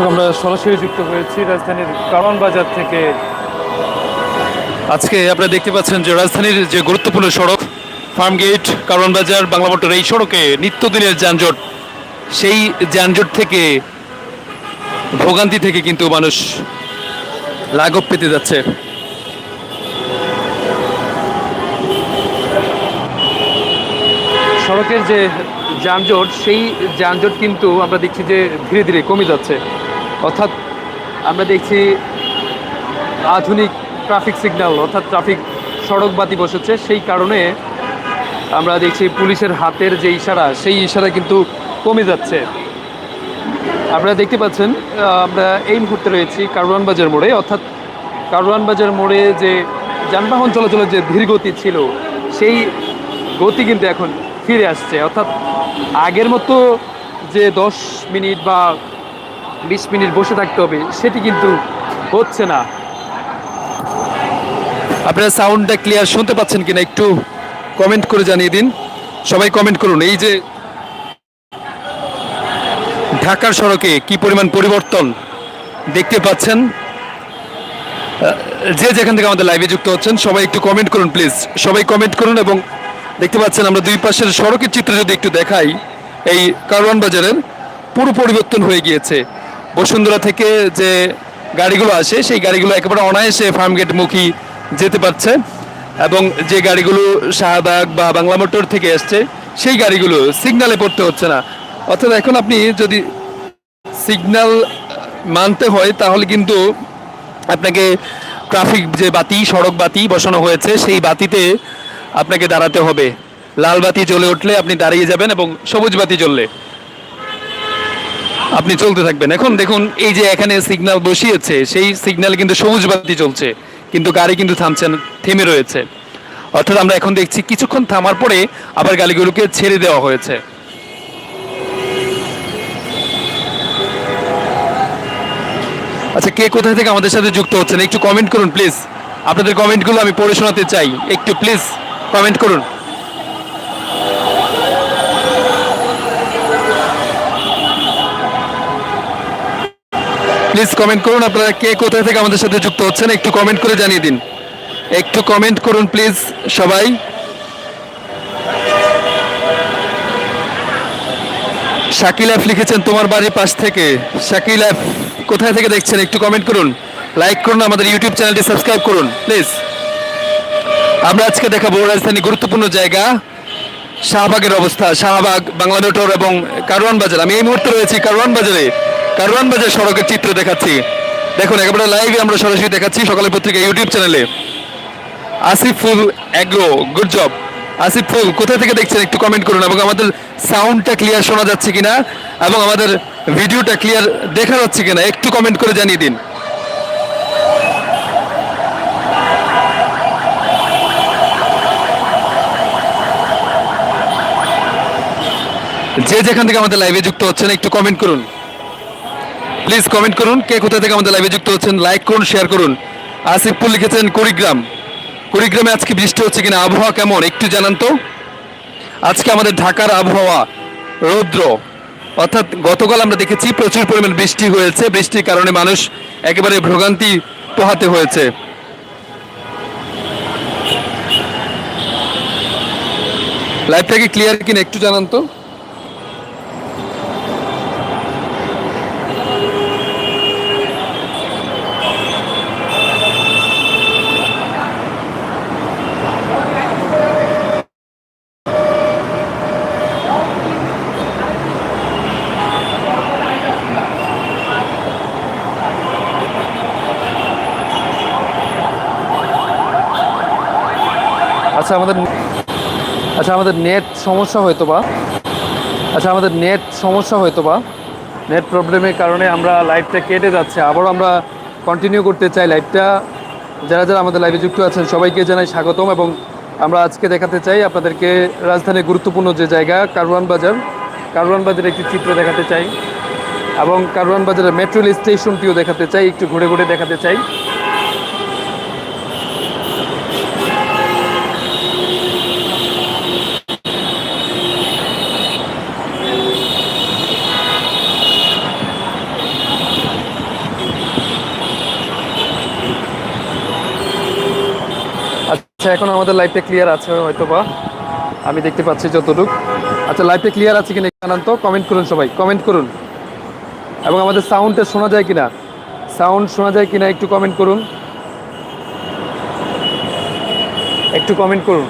দর্শক আমরা সরাসরি যুক্ত হয়েছি রাজধানীর কারওয়ান বাজার থেকে। আজকে আপনারা দেখতে পাচ্ছেন যে রাজধানীর যে গুরুত্বপূর্ণ সড়ক ফার্ম গেট কারওয়ান বাজার বাংলা মোটর এই সড়কে নিত্যদিনের যানজট সেই যানজট থেকে ভোগান্তি থেকে কিন্তু মানুষ লাঘব পেতে যাচ্ছে। সড়কের যে যানজট সেই যানজট কিন্তু আমরা দেখছি যে ধীরে ধীরে কমে যাচ্ছে। অর্থাৎ আমরা দেখছি আধুনিক ট্রাফিক সিগন্যাল অর্থাৎ ট্রাফিক সড়ক বাতি বসেছে। সেই কারণে আমরা দেখছি পুলিশের হাতের যে ইশারা, সেই ইশারা কিন্তু কমে যাচ্ছে। আপনারা দেখতে পাচ্ছেন আমরা এই মুহূর্তে রয়েছি কারওয়ান বাজার মোড়ে। অর্থাৎ কারওয়ান বাজার মোড়ে যে যানবাহন চলাচলের যে ধীর গতি ছিল, সেই গতি কিন্তু এখন ফিরে আসছে। অর্থাৎ আগের মতো যে দশ মিনিট বা বিশ মিনিট বসে থাকতে হবে, সেটি কিন্তু হচ্ছে না। আপনারা সাউন্ডটা ক্লিয়ার শুনতে পাচ্ছেন কিনা একটু কমেন্ট করে জানিয়ে দিন। সবাই কমেন্ট করুন, এই যে ঢাকার সড়কে কি পরিমাণ পরিবর্তন দেখতে পাচ্ছেন? যে যেখান থেকে আমাদের লাইভে যুক্ত হচ্ছেন, সবাই একটু কমেন্ট করুন প্লিজ। সবাই কমেন্ট করুন এবং দেখতে পাচ্ছেন আমরা দুই পাশের সড়কের চিত্র যদি একটু দেখাই, এই কারওয়ান বাজারের পুরো পরিবর্তন হয়ে গিয়েছে। বসুন্ধরা থেকে যে গাড়িগুলো আসে, সেই গাড়িগুলো একেবারে অনায়াসে ফার্মগেট মুখী যেতে পারছে এবং যে গাড়িগুলো শাহবাগ বা বাংলা মোটর থেকে আসছে সেই গাড়িগুলো সিগনালে পড়তে হচ্ছে না। অর্থাৎ এখন আপনি যদি সিগনাল মানতে হয়, তাহলে কিন্তু আপনাকে ট্রাফিক যে বাতি, সড়ক বাতি বসানো হয়েছে, সেই বাতিতে আপনাকে দাঁড়াতে হবে। লাল বাতি জ্বলে উঠলে আপনি দাঁড়িয়ে যাবেন এবং সবুজ বাতি জ্বললে। আপনি চলতে থাকবেন। এখন দেখুন, এই যে এখানে সিগনাল বসিয়েছে, সেই সিগনালে কিন্তু সবুজ বাতি চলছে কিন্তু গাড়ি কিন্তু থামছে থেমে রয়েছে। অর্থাৎ আমরা এখন দেখছি কিছুক্ষণ থামার পরে আবার গাড়িগুলোকে ছেড়ে দেওয়া হয়েছে। আচ্ছা কে কোথা থেকে আমাদের সাথে যুক্ত হচ্ছেন? একটু কমেন্ট করুন প্লিজ আপনাদের কমেন্টগুলো আমি পড়ে শোনাতে চাই। একটু প্লিজ কমেন্ট করুন। প্লিজ কমেন্ট করুন আপনারা কে কোথা থেকে আমাদের সাথে যুক্ত হচ্ছেন, একটু কমেন্ট করে জানিয়ে দিন। একটু কমেন্ট করুন প্লিজ সবাই। শাকিল এফ লিখেছেন, তোমার বাড়ির পাশ থেকে। শাকিল এফ, কোথায় থেকে দেখছেন, একটু কমেন্ট করুন। লাইক করুন, আমাদের ইউটিউব চ্যানেলটি সাবস্ক্রাইব করুন, প্লিজ। আমরা আজকে দেখাবো রাজধানী গুরুত্বপূর্ণ জায়গা, শাহবাগের অবস্থা, শাহবাগ বাংলা মোটর এবং কারওয়ান বাজার। আমি এই মুহূর্তে রয়েছি কারওয়ান বাজারে। কারওয়ান বাজার সড়কের চিত্র দেখাচ্ছি। দেখুন, একেবারে লাইভে আমরা সরাসরি দেখাচ্ছি সকালে পত্রিকা ইউটিউব চ্যানেলে Asiful agro good job Asiful কোথা থেকে দেখছেন একটু কমেন্ট করুন এবং আমাদের সাউন্ডটা ক্লিয়ার শোনা যাচ্ছে কিনা এবং আমাদের ভিডিওটা ক্লিয়ার দেখা যাচ্ছে কিনা একটু কমেন্ট করে জানিয়ে দিন। যে যেখান থেকে আমাদের লাইভে যুক্ত হচ্ছেন, একটু কমেন্ট করুন। প্লিজ কমেন্ট করুন কে কোথা থেকে আমাদের লাইভে যুক্ত হচ্ছেন লাইক করুন শেয়ার করুন। আসিফপুর লিখেছেন কুড়িগ্রাম। কুড়িগ্রামে আজকে বৃষ্টি হচ্ছে কিনা, আবহাওয়া কেমন? একটু জানান তো। আজকে আমাদের ঢাকার আবহাওয়া রৌদ্র। অর্থাৎ গতকাল আমরা দেখেছি প্রচুর পরিমাণ বৃষ্টি হয়েছে। বৃষ্টির কারণে মানুষ একেবারে ভোগান্তি পোহাতে হয়েছে। লাইভটাকে ক্লিয়ার কিনা, একটু জানান তো। আচ্ছা আমাদের আচ্ছা আমাদের নেট সমস্যা হয়তো বা। আচ্ছা আমাদের নেট সমস্যা হয়তো বা। নেট প্রবলেমের কারণে আমরা লাইভটা কেটে যাচ্ছে। আবারও আমরা কন্টিনিউ করতে চাই লাইভটা। যারা যারা আমাদের লাইভে যুক্ত আছেন, সবাইকে জানাই স্বাগতম এবং আমরা আজকে দেখাতে চাই আপনাদেরকে রাজধানীর গুরুত্বপূর্ণ যে জায়গা, কারওয়ান বাজার। কারওয়ান বাজারের একটি চিত্র দেখাতে চাই এবং কারওয়ান বাজারের মেট্রো রেল স্টেশনটিও দেখাতে চাই। একটু ঘুরে ঘুরে দেখাতে চাই। এখন আমাদের লাইভটা ক্লিয়ার আছে হয়তো বা আমি দেখতে পাচ্ছি যতটুকু। আচ্ছা লাইভটা ক্লিয়ার আছে কিনা জানান তো। কমেন্ট করুন সবাই কমেন্ট করুন। এবং আমাদের সাউন্ডটা শোনা যায় কিনা? সাউন্ড শোনা যায় কিনা একটু কমেন্ট করুন। একটু কমেন্ট করুন।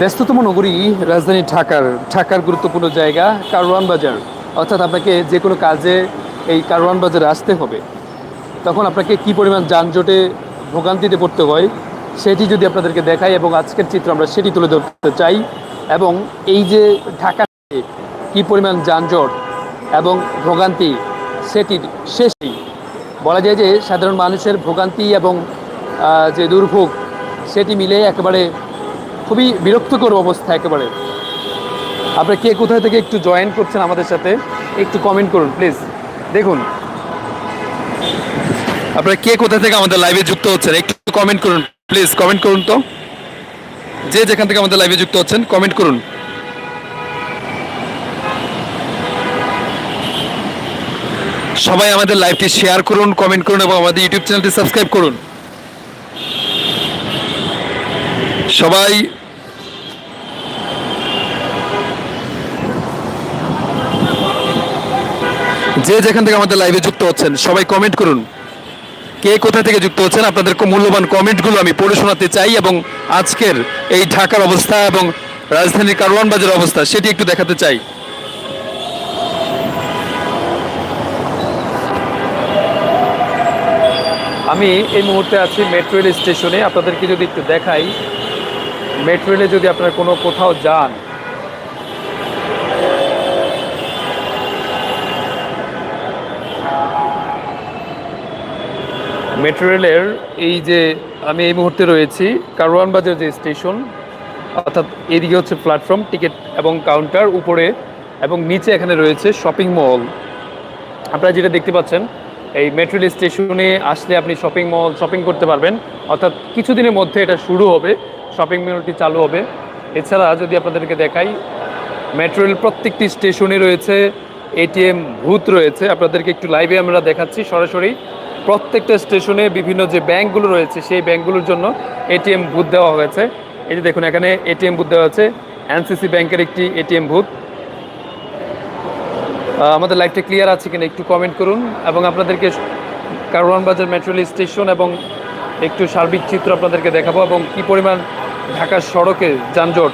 ব্যস্ততম নগরী, রাজধানী ঢাকার ঢাকার গুরুত্বপূর্ণ জায়গা, কারওয়ান বাজার। অর্থাৎ আপনাকে যে কোনো কাজে এই কারওয়ান বাজারে আসতে হবে, তখন আপনাকে কি পরিমাণ যানজটে ভোগান্তিতে পড়তে হয় সেটি যদি আপনাদেরকে দেখাই এবং আজকের চিত্র আমরা সেটি তুলে ধরতে চাই এবং এই যে ঢাকা কি পরিমাণ যানজট এবং ভোগান্তি সেটির শেষই বলা যায় যে সাধারণ মানুষের ভোগান্তি এবং যে দুর্ভোগ সেটি মিলে একেবারে খুবই বিরক্তকর অবস্থা একেবারে। আপনারা কে কোথায় থেকে একটু জয়েন করছেন আমাদের সাথে, একটু কমেন্ট করুন প্লিজ দেখুন। আপনারা কে কোথা থেকে আমাদের লাইভে যুক্ত হচ্ছেন, একটু কমেন্ট করুন প্লিজ কমেন্ট করুন তো। যে যেখান থেকে আমাদের লাইভে যুক্ত হচ্ছেন কমেন্ট করুন। সবাই আমাদের লাইভটি শেয়ার করুন কমেন্ট করুন এবং আমাদের ইউটিউব চ্যানেলটি সাবস্ক্রাইব করুন। সবাই যে যেখান থেকে আমাদের লাইভে যুক্ত হচ্ছেন, সবাই কমেন্ট করুন। কে কোথা থেকে যুক্ত হচ্ছেন, আপনাদের মূল্যবান কমেন্টগুলো আমি পড়ে শোনাতে চাই এবং আজকের এই ঢাকার অবস্থা এবং রাজধানীর কারওয়ান বাজারের অবস্থা সেটি একটু দেখাতে চাই। আমি এই মুহূর্তে আছি মেট্রো রেল স্টেশনে। আপনাদেরকে যদি একটু দেখাই মেট্রো রেলে যদি আপনারা কোনো কোথাও যান মেট্রো রেলের এই যে আমি এই মুহূর্তে রয়েছি, কারওয়ান বাজার যে স্টেশন, অর্থাৎ এদিকে হচ্ছে প্ল্যাটফর্ম টিকিট এবং কাউন্টার উপরে এবং নিচে এখানে রয়েছে শপিং মল আপনারা যেটা দেখতে পাচ্ছেন, এই মেট্রো রেল স্টেশনে আসলে আপনি শপিং মল শপিং করতে পারবেন। অর্থাৎ কিছুদিনের মধ্যে এটা শুরু হবে শপিং মলটি চালু হবে। এছাড়া যদি আপনাদেরকে দেখাই, মেট্রো রেল প্রত্যেকটি স্টেশনে রয়েছে এটিএম ভূত রয়েছে। আপনাদেরকে একটু লাইভে আমরা দেখাচ্ছি সরাসরি। প্রত্যেকটা স্টেশনে বিভিন্ন যে ব্যাংকগুলো রয়েছে, সেই ব্যাংকগুলোর জন্য এটিএম বুথ দেওয়া হয়েছে। এই যে দেখুন, এখানে এটিএম বুথ দেওয়া আছে এনসিসি ব্যাংকের একটি এটিএম বুথ। আমাদের লাইভটা ক্লিয়ার আছে কিনা একটু কমেন্ট করুন। এবং আপনাদেরকে কারওয়ান বাজার মেট্রো স্টেশন এবং একটু সার্বিক চিত্র আপনাদেরকে দেখাবো এবং কি পরিমাণ ঢাকার সড়কে যানজট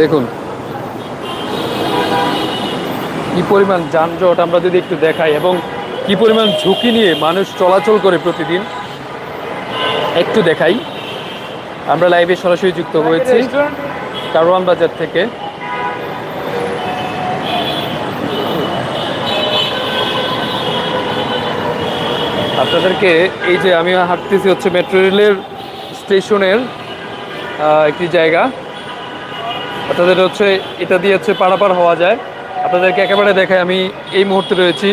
দেখুন। কি পরিমাণ যানজট আমরা যদি একটু দেখাই এবং কি পরিমাণ ঝুঁকি নিয়ে মানুষ চলাচল করে প্রতিদিন একটু দেখাই। আমরা লাইভে সরাসরি যুক্ত হয়েছি কারওয়ান বাজার থেকে। আপনাদেরকে এই যে আমি হাঁটতেছি হচ্ছে মেট্রো রেলের স্টেশনের একটি জায়গা। আপনাদের হচ্ছে, এটা দিয়ে হচ্ছে পারাপার হওয়া যায়। আপনাদেরকে একেবারে দেখায় আমি এই মুহূর্তে রয়েছি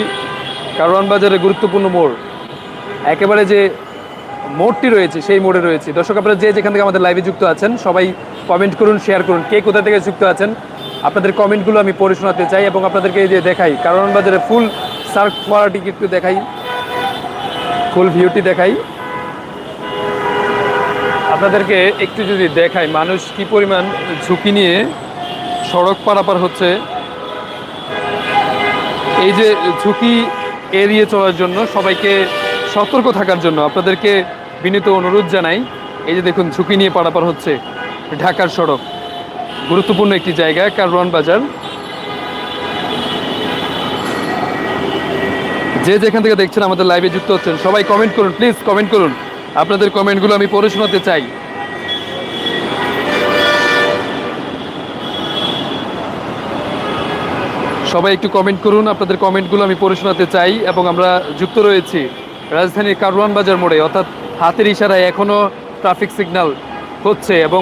কারওয়ান বাজারের গুরুত্বপূর্ণ মোড়। একেবারে যে মোড়টি রয়েছে, সেই মোড়ে রয়েছে। দর্শক, আপনারা যে যেখান থেকে আমাদের লাইভে যুক্ত আছেন, সবাই কমেন্ট করুন শেয়ার করুন, কে কোথা থেকে যুক্ত আছেন, আপনাদের কমেন্টগুলো আমি পড়ে শোনাতে চাই এবং আপনাদেরকে যে দেখাই, কারওয়ান বাজারে ফুল সার্ক ফোয়ারাটি একটু দেখাই ফুল ভিউটি দেখাই। আপনাদেরকে একটু যদি দেখাই, মানুষ কি পরিমাণ ঝুঁকি নিয়ে সড়ক পারাপার হচ্ছে। এই যে ঝুঁকি এড়িয়ে চলার জন্য, সবাইকে সতর্ক থাকার জন্য আপনাদেরকে বিনীত অনুরোধ জানাই, এই যে দেখুন ঝুঁকি নিয়ে পারাপার হচ্ছে ঢাকার সড়ক। গুরুত্বপূর্ণ একটি জায়গা, কারওয়ান বাজার। যে যেখান থেকে দেখছেন আমাদের লাইভে যুক্ত হচ্ছেন, সবাই কমেন্ট করুন প্লিজ কমেন্ট করুন। আপনাদের কমেন্টগুলো আমি পড়ে শোনাতে চাই। সবাই একটু কমেন্ট করুন, আপনাদের কমেন্টগুলো আমি পড়ে শোনাতে চাই এবং আমরা যুক্ত রয়েছি রাজধানীর কারওয়ান বাজার মোড়ে, অর্থাৎ হাতের ইশারায় এখনও ট্রাফিক সিগন্যাল হচ্ছে এবং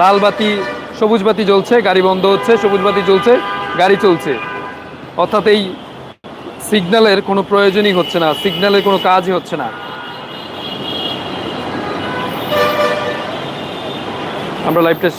লাল বাতি, সবুজ বাতি জ্বলছে, গাড়ি বন্ধ হচ্ছে, সবুজ বাতি জ্বলছে, গাড়ি চলছে। অর্থাৎ এই সিগন্যালের কোনো প্রয়োজনই হচ্ছে না সিগন্যালের কোনো কাজই হচ্ছে না। আমরা লাইভটা